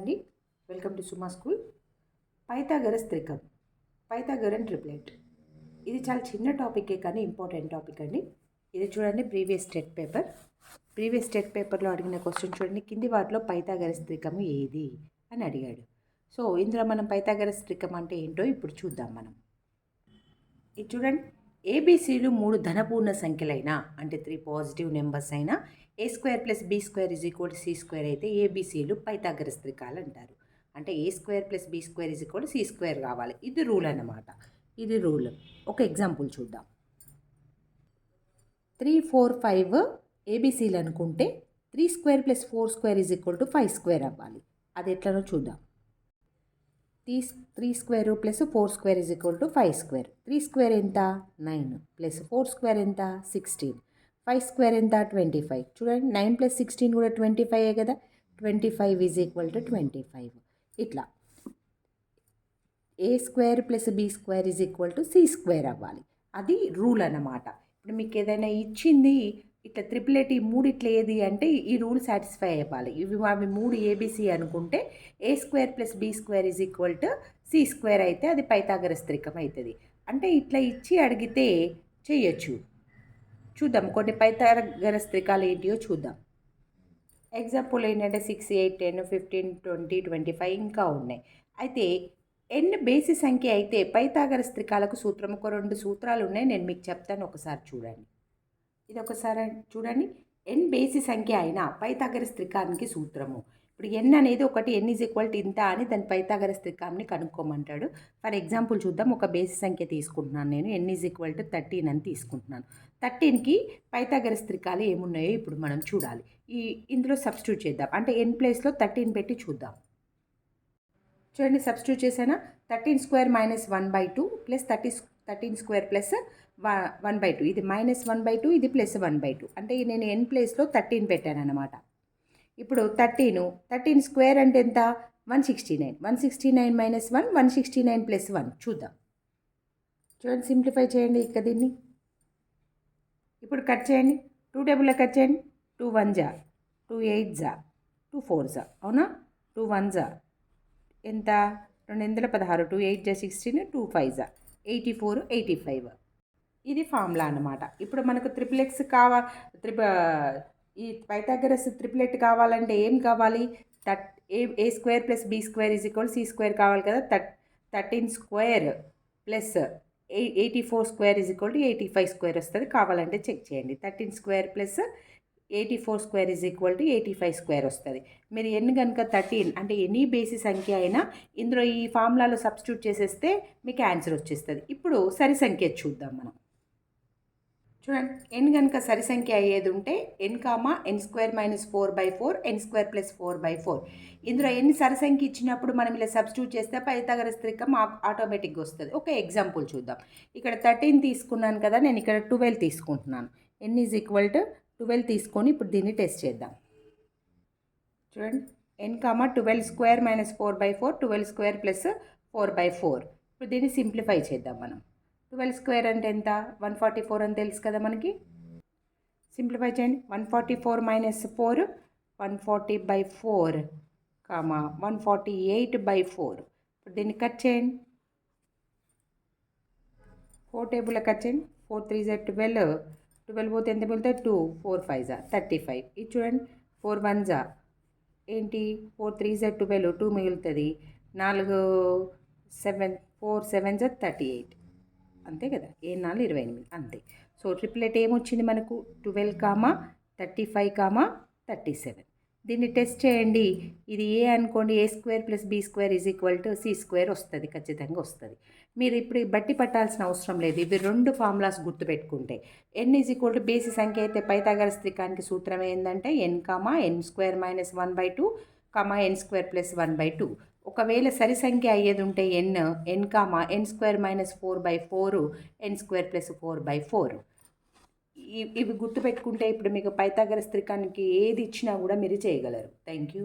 అండి. Welcome to Suma school Pythagoras త్రికం Pythagorean triplet ఇది చాలా చిన్న టాపికే కానీ ఇంపార్టెంట్ టాపిక్ అండి. ఇది చూడండి previous state paper previous state పేపర్లో అడిగిన క్వశ్చన్ చూడండి కింది వాటిలో పైథాగరస్ త్రికము ఏది అని అడిగాడు. సో ఇందులో మనం పైథాగరస్ త్రికం అంటే ఏంటో ఇప్పుడు చూద్దాం మనం. ఇది చూడండి ఏబీసీలు మూడు ధనపూర్ణ సంఖ్యలైనా అంటే త్రీ పాజిటివ్ నెంబర్స్ అయినా A square plus B square is equal C square అయితే ఏబీసీలు పైథాగరస్ త్రికాలు అంటారు. అంటే A square plus B square is equal C square కావాలి. ఇది రూల్ అన్నమాట. ఇది రూల్. ఒక ఎగ్జాంపుల్ చూద్దాం. త్రీ ఫోర్ ఫైవ్ ఏబీసీలు అనుకుంటే three square plus four square is equal to five square అవ్వాలి. అది ఎట్లనో చూద్దాం. Three three square plus four square is equal to five square. Three square ఎంత? నైన్ ప్లస్ ఫోర్ స్క్వేర్ ఎంత? Sixteen. Five square ఎంత? Twenty five. చూడండి nine plus sixteen కూడా twenty five కదా? Twenty five is equal to twenty five. ఇట్లా. A square plus B square is equal to C square అవ్వాలి. అది rule అన్నమాట. ఇప్పుడు మీకు ఏదైనా ఇచ్చింది ఇట్లా త్రిపుల్ ఈ మూడు ఇట్లా ఏది అంటే ఈ రూల్ సాటిస్ఫై అవ్వాలి. ఇవి అవి మూడు ఏబిసి అనుకుంటే A square plus B square is equal to C square అయితే అది పైథాగరస్ త్రికం అవుతుంది అంటే ఇట్లా ఇచ్చి అడిగితే చేయొచ్చు. చూద్దాం కొన్ని పైథాగరస్ త్రికాలు ఏంటియో చూద్దాం. ఎగ్జాంపుల్ ఏంటంటే six eight ten fifteen twenty twenty five ఇంకా ఉన్నాయి. అయితే ఎన్ బేసి సంఖ్య అయితే పైథాగరస్ త్రికాలకు సూత్రం ఒక రెండు సూత్రాలు ఉన్నాయి. నేను మీకు చెప్తాను ఒకసారి చూడండి. ఇది ఒకసారి చూడండి. ఎన్ బేసి సంఖ్య అయినా పైతాగరస్ త్రికానికి సూత్రము. ఇప్పుడు ఎన్ అనేది ఒకటి ఎన్ ఈజ్ ఈక్వల్ టు ఇంత అని దాని పైతాగరస్ త్రికాన్ని కనుక్కోమంటాడు. ఫర్ ఎగ్జాంపుల్ చూద్దాం ఒక బేసి సంఖ్య తీసుకుంటున్నాను నేను N is equal to thirteen అని తీసుకుంటున్నాను. థర్టీన్కి పైతాగరస్ త్రికాలు ఏమున్నాయో ఇప్పుడు మనం చూడాలి. ఈ ఇందులో సబ్స్టిట్యూట్ చేద్దాం. అంటే ఎన్ ప్లేస్లో థర్టీన్ పెట్టి చూద్దాం. చూడండి substitute చేసానా thirteen square minus one by two plus thirty thirteen square plus one by two. ఇది మైనస్ వన్ బై టూ ఇది ప్లస్ వన్ బై టూ. అంటే నేను ఎన్ ప్లేస్లో థర్టీన్ పెట్టాను అనమాట ఇప్పుడు థర్టీను థర్టీన్ స్క్వేర్ అంటే ఎంత? One sixty nine. One sixty nine minus one one sixty nine plus one. చూద్దాం. చూడండి సింప్లిఫై చేయండి ఇక దీన్ని. ఇప్పుడు కట్ చేయండి. టూ టేబుల్లో కట్ చేయండి. టూ వన్ జా టూ ఎయిట్ జా టూ ఫోర్ జా. అవునా? టూ వన్ జా. ఎంత? రెండు వందల పదహారు. టూ ఎయిట్ జా సిక్స్టీన్. టూ ఫైవ్ జా. Eighty four eighty five. ఇది ఫార్ములా అనమాట ఇప్పుడు మనకు త్రిపులెక్స్ కావా త్రిప ఈ పైథాగరస్ త్రిపులెట్ కావాలంటే ఏం కావాలి? థర్ట్ a a square plus b square is equal c square కావాలి కదా? థర్ట్ thirteen square plus ఎయి eighty four square is equal to eighty five square వస్తుంది. కావాలంటే చెక్ చేయండి. Thirteen square plus eighty four square is equal to eighty five square వస్తుంది. మీరు ఎన్ని కనుక thirteen అంటే ఎనీ బేసి సంఖ్య అయినా ఇందులో ఈ ఫార్ములాలో సబ్స్టిట్యూట్ చేసేస్తే మీకు ఆన్సర్ వచ్చేస్తుంది. ఇప్పుడు సరి సంఖ్య చూద్దాం మనం. చూడండి ఎన్ కనుక సరి సంఖ్య అయ్యేది ఉంటే n comma n square minus four by four n square plus four by four. ఇందులో ఎన్ని సరి సంఖ్య ఇచ్చినప్పుడు మనం ఇలా సబ్స్టిట్యూట్ చేస్తే పైతగర త్రికం ఆటోమేటిక్గా వస్తుంది. ఒక ఎగ్జాంపుల్ చూద్దాం. ఇక్కడ థర్టీన్ తీసుకున్నాను కదా నేను ఇక్కడ ట్వెల్వ్ తీసుకుంటున్నాను. N is equal to twelve తీసుకొని ఇప్పుడు దీన్ని టెస్ట్ చేద్దాం. చూడండి n comma twelve square minus four by four twelve square plus four by four. ఇప్పుడు దీన్ని సింప్లిఫై చేద్దాం మనం. ట్వెల్వ్ స్క్వేర్ అంటే ఎంత? వన్ ఫార్టీ ఫోర్ అని తెలుసు కదా మనకి? సింప్లిఫై చేయండి. One forty four minus four one forty by four comma one forty eight by four. ఇప్పుడు దీన్ని కట్ చేయండి. ఫోర్ టేబుల్ కట్ చేయండి. ఫోర్ త్రీ జెడ్ ట్వెల్వ్ ట్వెల్వ్ పోతే ఎంత మిగులుతాయి? టూ ఫోర్ ఫైవ్ జా థర్టీ ఫైవ్. ఇది చూడండి ఫోర్ వన్ జా. ఏంటి? ఫోర్ త్రీ జా ట్వెల్వ్ టూ మిగులుతుంది. నాలుగు సెవెన్ ఫోర్ సెవెన్ జా థర్టీ ఎయిట్. అంతే కదా? ఏ నాలుగు ఇరవై ఎనిమిది. అంతే. సో ట్రిప్లెట్ ఏమొచ్చింది మనకు? Twelve comma thirty five comma thirty seven. దీన్ని టెస్ట్ చేయండి. ఇది ఏ అనుకోండి a square plus b square is equal to c square వస్తుంది ఖచ్చితంగా వస్తుంది. మీరు ఇప్పుడు బట్టి పట్టాల్సిన అవసరం లేదు. ఇవి రెండు ఫార్ములాస్ గుర్తుపెట్టుకుంటే. ఎన్ ఈజ్ ఈక్వల్ టు బేసి సంఖ్య అయితే పైతాగర స్థికానికి సూత్రం ఏంటంటే n comma n square minus one by two comma n square plus one by two. ఒకవేళ సరి సంఖ్య అయ్యేది ఉంటే n n comma n square minus four by four n square plus four by four. ఇవి గుర్తుపెట్టుకుంటే ఇప్పుడు మీకు పైతాగర స్త్రికానికి ఏది ఇచ్చినా కూడా మీరు చేయగలరు. Thank you.